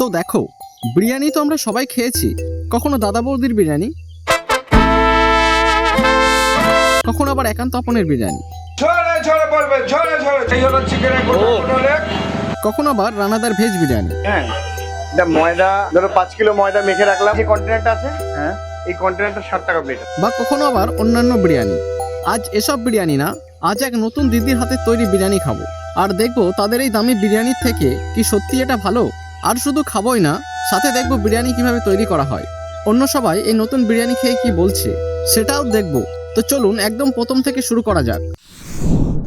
তো দেখো বিরিয়ানি তো আমরা সবাই খেয়েছি। কখনো দাদা বৌদির বিরিয়ানি কখনো আবার একান্ত আপনের বিরিয়ানি। কখনো আবার রানাদার ভেজ বিরিয়ানি। হ্যাঁ এটা ময়দা ধরো পাঁচ কিলো ময়দা মেখে রাখলাম। যে কন্টেনারটা আছে? হ্যাঁ এই কন্টেনারটা ষাট টাকা প্লেট বা কখনো আবার অন্যান্য বিরিয়ানি। আজ এসব বিরিয়ানি না আজ এক নতুন দিদির হাতে তৈরি বিরিয়ানি খাব। আর দেখব তাদের এই দামি বিরিয়ানির থেকে কি সত্যি এটা ভালো? আর শুধু খাবই না, সাথে দেখব বিরিয়ানি কীভাবে তৈরি করা হয়। অন্য সবাই এই নতুন বিরিয়ানি খেয়ে কি বলছে, সেটাও দেখব। তো চলুন একদম প্রথম থেকে শুরু করা যাক।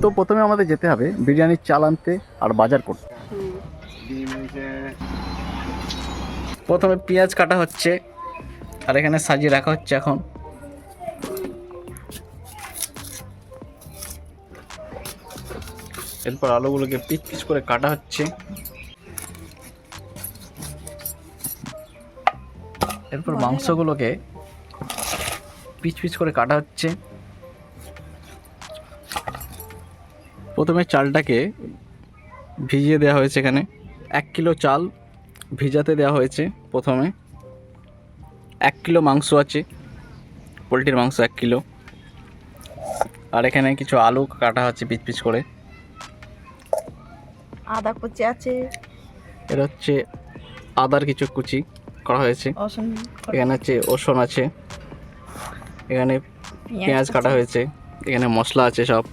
তো প্রথমে আমাদের যেতে হবে বিরিয়ানির চাল আনতে আর বাজার করতে। প্রথমে পেঁয়াজ কাটা হচ্ছে, আর এখানে সাজিয়ে রাখা হচ্ছে এখন। এরপর আলুগুলোকে পিচ পিচ করে কাটা হচ্ছে। এরপর মাংসগুলোকে পিচ পিচ করে কাটা হচ্ছে। প্রথমে চালটাকে ভিজিয়ে দেওয়া হয়েছে এখানে। এক কিলো চাল ভিজাতে দেওয়া হয়েছে প্রথমে। এক কিলো মাংস আছে পোলট্রির মাংস এক কিলো। আর এখানে কিছু আলু কাটা হচ্ছে পিচ পিচ করে। আদা কুচি আছে। এটা হচ্ছে আদার কিছু কুচি। করা হয়েছে। এখানে হচ্ছে রসুন আছে। এখানে পেঁয়াজ কাটা হয়েছে। এখানে মশলা আছে সব।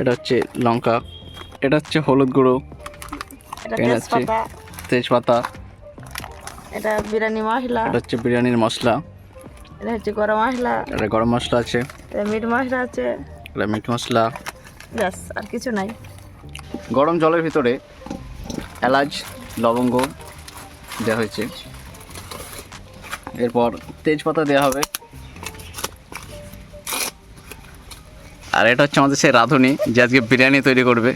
এটা হচ্ছে লঙ্কা। এটা হচ্ছে হলুদ গুঁড়ো। এখানে আছে তেজপাতা। তেজপাতা। এটা বিরিয়ানি মশলা। এটা হচ্ছে বিরিয়ানির মশলা। এটা হচ্ছে গরম মশলা। এটা গরম মশলা আছে। এটা মিট মশলা আছে। এটা মিট মশলা। ব্যাস আর কিছু নাই। গরম জলের ভিতরে এলাচ লবঙ্গ দেওয়া হয়েছে। এরপর তেজপাতা দেওয়া হবে। আর এটা হচ্ছে আমাদের সেই রাঁধুনি যে আজকে বিরিয়ানি তৈরি করবে।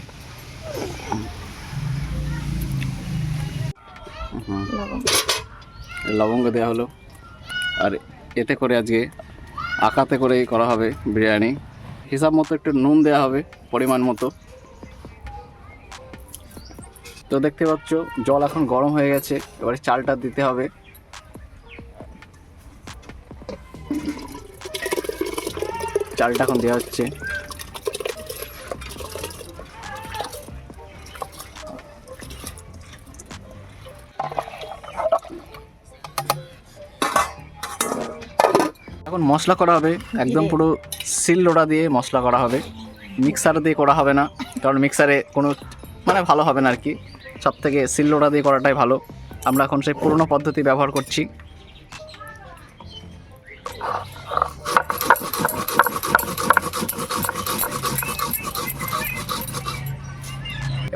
লবঙ্গ। দেওয়া হলো। আর এতে করে আজকে আকাতে করেই করা হবে বিরিয়ানি। হিসাব মতো একটু নুন দেওয়া হবে পরিমাণ মতো। তো দেখতে পাচ্ছ জল এখন গরম হয়ে গেছে। এবারে চালটা দিতে হবে। চালটা এখন দেওয়া হচ্ছে। এখন মশলা করা হবে, একদম পুরো সিল লোড়া দিয়ে মশলা করা হবে। মিক্সার দিয়ে করা হবে না, কারণ মিক্সারে কোনো মানে ভালো হবে না আর কি। সব থেকে সিল লোড়া দিয়ে করাটাই ভালো। আমরা এখন সেই পুরনো পদ্ধতি ব্যবহার করছি।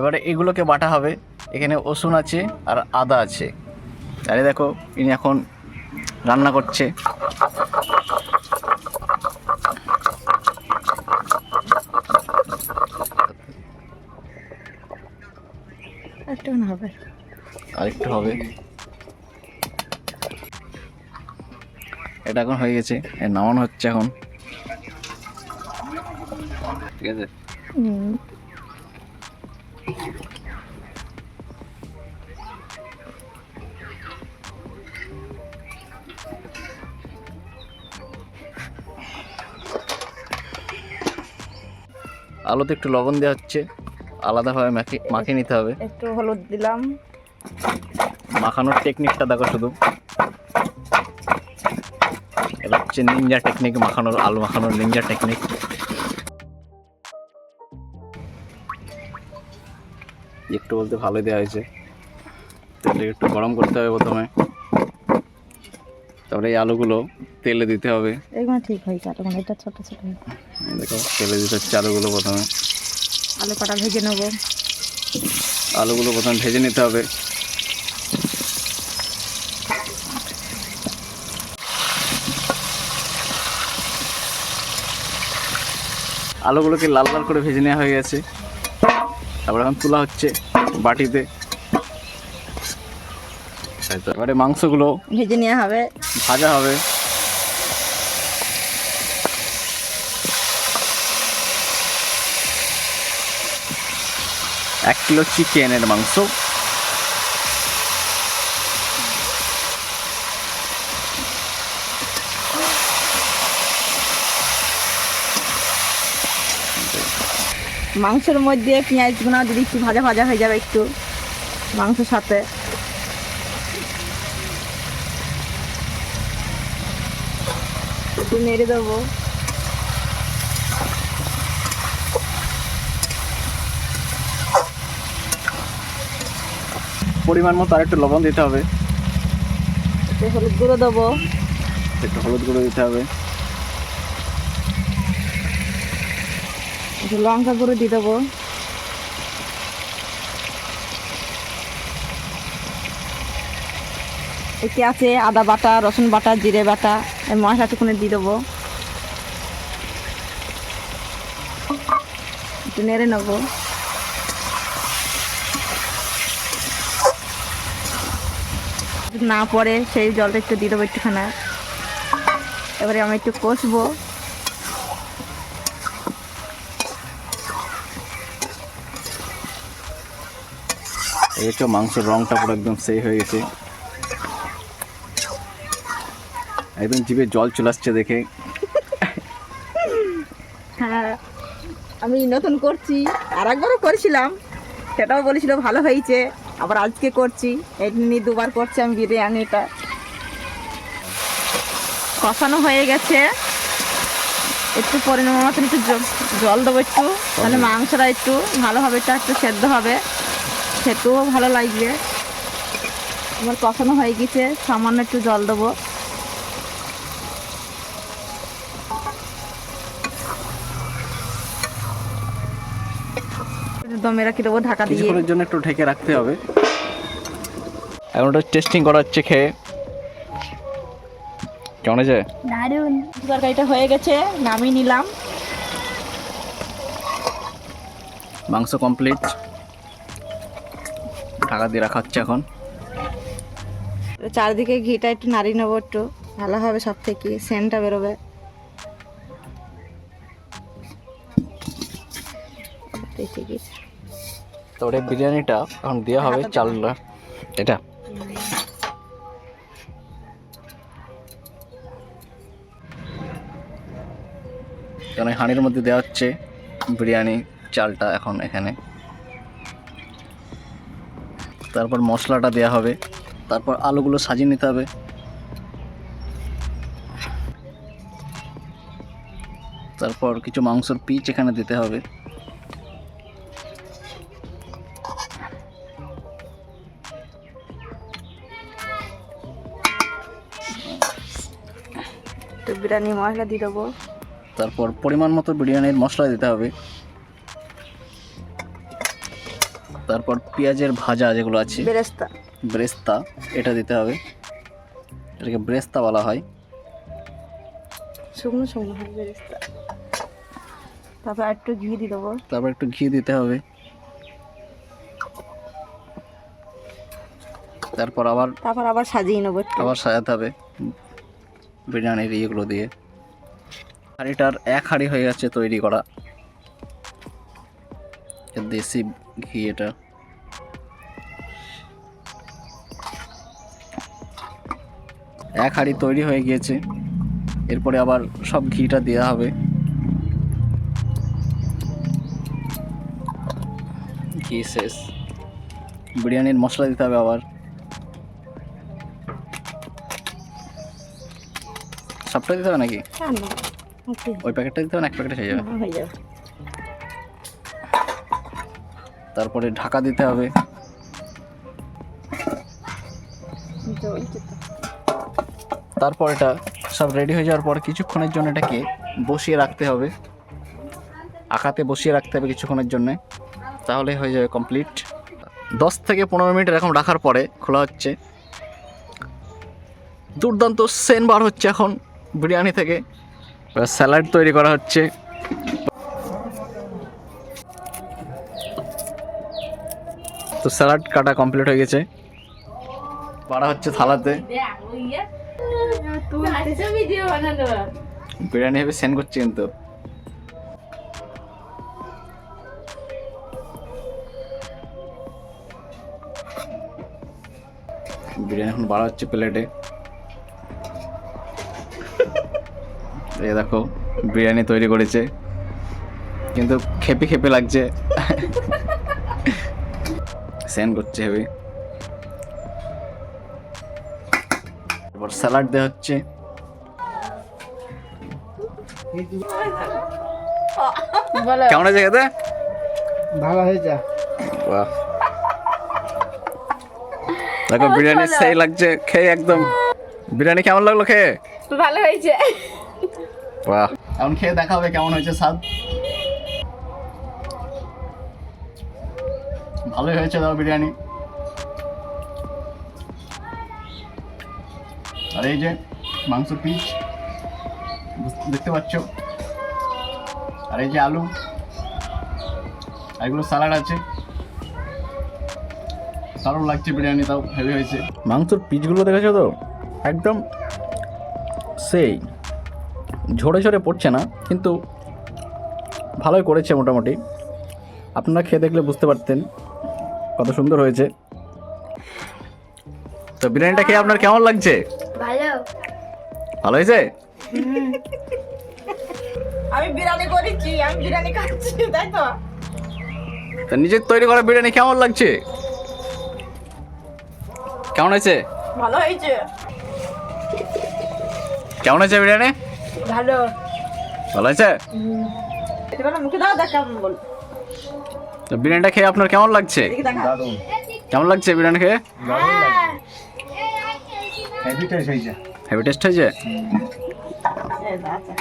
এবারে এগুলোকে বাটা হবে। এখানে রসুন আছে আর আদা আছে। তাহলে দেখো ইনি এখন রান্না করছে। হবে। আরেকটু হবে। এটা এখন হয়ে গেছে। নামানো হচ্ছে এখন। ঠিক আছে আলুতে একটু লবণ দেওয়া হচ্ছে। আলাদাভাবে মাখি মাখিয়ে নিতে হবে। একটু হলুদ দিলাম। মাখানোর টেকনিকটা দেখো শুধু। এটা হচ্ছে নিঞ্জা টেকনিক মাখানোর আলু মাখানোর নিনজা টেকনিক একটু বলতে ভালোই দেওয়া হয়েছে। তেলটা একটু গরম করতে হবে প্রথমে। তারপরে এই আলুগুলো তেলে দিতে হবে। এগুলো ঠিক হয়ে যাবে মানে এটা ছোট ছোট দেখো তেলে দিতে হচ্ছে আলুগুলো প্রথমে। আলু কটা ভেজে নেব? আলুগুলো প্রথমে ভেজে নিতে হবে। আলুগুলোকে লাল লাল করে ভেজে নেওয়া হয়ে গেছে। তারপর এখন তোলা হচ্ছে বাটিতে। এবারে মাংসগুলো ভেজে নেওয়া হবে। ভাজা হবে। এক কিলো চিকেনের মাংস। মাংসের মধ্যে পেঁয়াজ গুঁড়া যদি একটু ভাজা ভাজা হয়ে যাবে একটু, মাংসের সাথে। একটু নেড়ে দেবো। পরিমাণ মতো আর একটু লবণ দিতে হবে। একটু হলুদ গুঁড়ো দেবো। একটু হলুদ গুঁড়ো দিতে হবে। একটু লঙ্কা গুঁড়ো দিয়ে দেবো। এতে আছে আদা বাটা রসুন বাটা জিরে বাটা এই মশলাটুকুনে দিয়ে দেবো। একটু নেড়ে নেব। না পড়ে সেই জলটা একটু দিয়ে দেবো একটুখানা। এবারে আমি একটু কষবো। এই তো মাংসের রংটা পুরো একদম সেই হয়ে গেছে। একদম জিভে জল চলে আসছে দেখে। হ্যাঁ আমি নতুন করছি। আর একবারও করেছিলাম সেটাও বলেছিল ভালো হয়েছে। আবার আজকে করছি। এমনি দুবার করছি আমি বিরিয়ানিটা। কষানো হয়ে গেছে। একটু পরিমাণ মতন একটু জল দেবো একটু তাহলে মাংসটা একটু ভালোভাবে এটা একটু সেদ্ধ হবে। খেতেও ভালো লাগবে। এবার কষানো হয়ে গেছে সামান্য একটু জল দেবো। দমে রাখি দেবো ঢাকা দিয়ে। কিছুক্ষণের জন্য একটু ঢেকে রাখতে হবে। এখন ওটা টেস্টিং করা হচ্ছে খেয়ে। কেমন হয়েছে? দারুণ তরকারিটা হয়ে গেছে নামিয়ে নিলাম। মাংস কমপ্লিট ঢাকা দিয়ে রাখা হচ্ছে এখন। চারিদিকে ঘিটা একটু নাড়িয়ে নেব একটু। ভালো হবে সব থেকে সেন্টটা বেরোবে। তারপরে বিরিয়ানিটা এখন দেওয়া হবে চালটা এটা। এই হাঁড়ির মধ্যে দেওয়া হচ্ছে বিরিয়ানি চালটা এখন এখানে। তারপর মশলাটা দেওয়া হবে। তারপর আলুগুলো সাজিয়ে নিতে হবে। তারপর কিছু মাংসর পিচ এখানে দিতে হবে। বিরিয়ানি মশলা দিয়ে দেবো। তারপর পরিমাণ মতো বিরিয়ানির মশলা দিতে হবে। তারপর পেঁয়াজের ভাজা যেগুলো আছে বেরেস্তা। ব্রেস্তা এটা দিতে হবে। এটাকে ব্রেস্তা বলা হয়। শুকনো শুকনো হয় বেরেস্তা। তারপর একটু ঘি দিয়ে দেবো। তারপর একটু ঘি দিতে হবে। তারপর আবার তারপর আবার সাজিয়ে নেব আবার সাজাতে হবে। বিরিয়ানির ইয়েগুলো দিয়ে। হাঁড়িটার এক হাঁড়ি হয়ে গেছে তৈরি করা। দেশি ঘি এটা। এক হাঁড়ি তৈরি হয়ে গিয়েছে। এরপরে আবার সব ঘিটা দেওয়া হবে। ঘি শেষ। বিরিয়ানির মশলা দিতে হবে আবার। সবটা দিতে হবে নাকি? হ্যাঁ ওই প্যাকেটটা দিতে হবে না? এক প্যাকেটে হয়ে যাবে। হয়ে যাবে। তারপরে ঢাকা দিতে হবে। তারপর এটা সব রেডি হয়ে যাওয়ার পর কিছুক্ষণের জন্য এটাকে বসিয়ে রাখতে হবে। আঁকাতে বসিয়ে রাখতে হবে কিছুক্ষণের জন্য। তাহলে হয়ে যাবে কমপ্লিট দশ থেকে পনেরো মিনিট এরকম রাখার পরে খোলা হচ্ছে। দুর্দান্ত সেন বার হচ্ছে এখন। বিরিয়ানি থেকে। স্যালাড তৈরি করা হচ্ছে। তো স্যালাড কাটা কমপ্লিট হয়ে গেছে। বাড়া হচ্ছে থালাতে। বিরিয়ানি হবে সেন্ড করছে কিন্তু। বিরিয়ানি এখন বাড়া হচ্ছে প্লেটে। এই দেখো বিরিয়ানি তৈরি করেছে। কিন্তু খেপে খেপে লাগছে। সেন্ড করছে হেবি। এবার স্যালাড দেওয়া হচ্ছে। কেমন আছে খেতে? ভালো হয়েছে। বাহ। দেখো বিরিয়ানি সেই লাগছে খেয়ে একদম। বিরিয়ানি কেমন লাগল খেয়ে? ভালো হয়েছে। বাহ। এখন খেয়ে দেখা হবে কেমন হয়েছে স্বাদ। ভালোই হয়েছে দাও বিরিয়ানি। আর এই যে মাংস পিস দেখতে পাচ্ছ? আর এই যে আলু আর এগুলো স্যালাড আছে। দারুণ লাগছে বিরিয়ানি তাও হেভি হয়েছে। মাংসর পিসগুলো দেখেছ তো? একদম সেই। ঝরে ঝরে পড়ছে না কিন্তু ভালোই করেছে মোটামুটি। আপনারা খেয়ে দেখলে বুঝতে পারতেন কত সুন্দর হয়েছে। তো বিরিয়ানিটা খেয়ে আপনার কেমন লাগছে? ভালো। ভালো হয়েছে? আমি বিরিয়ানি করেছি আমি বিরিয়ানি খাচ্ছি তাই তো। তো নিজের তৈরি করা বিরিয়ানি কেমন লাগছে? কেমন হয়েছে? ভালো হয়েছে। কেমন হয়েছে বিরিয়ানি? ভালো। ভালো আছে মুখে দাও দেখ কেমন বল। তো বিরিয়ানিটা খেয়ে আপনার কেমন লাগছে? কেমন লাগছে বিরিয়ানি খেয়ে? হ্যাভি টেস্ট হয়েছে। হ্যাভি টেস্ট হয়েছে? এই আচ্ছা।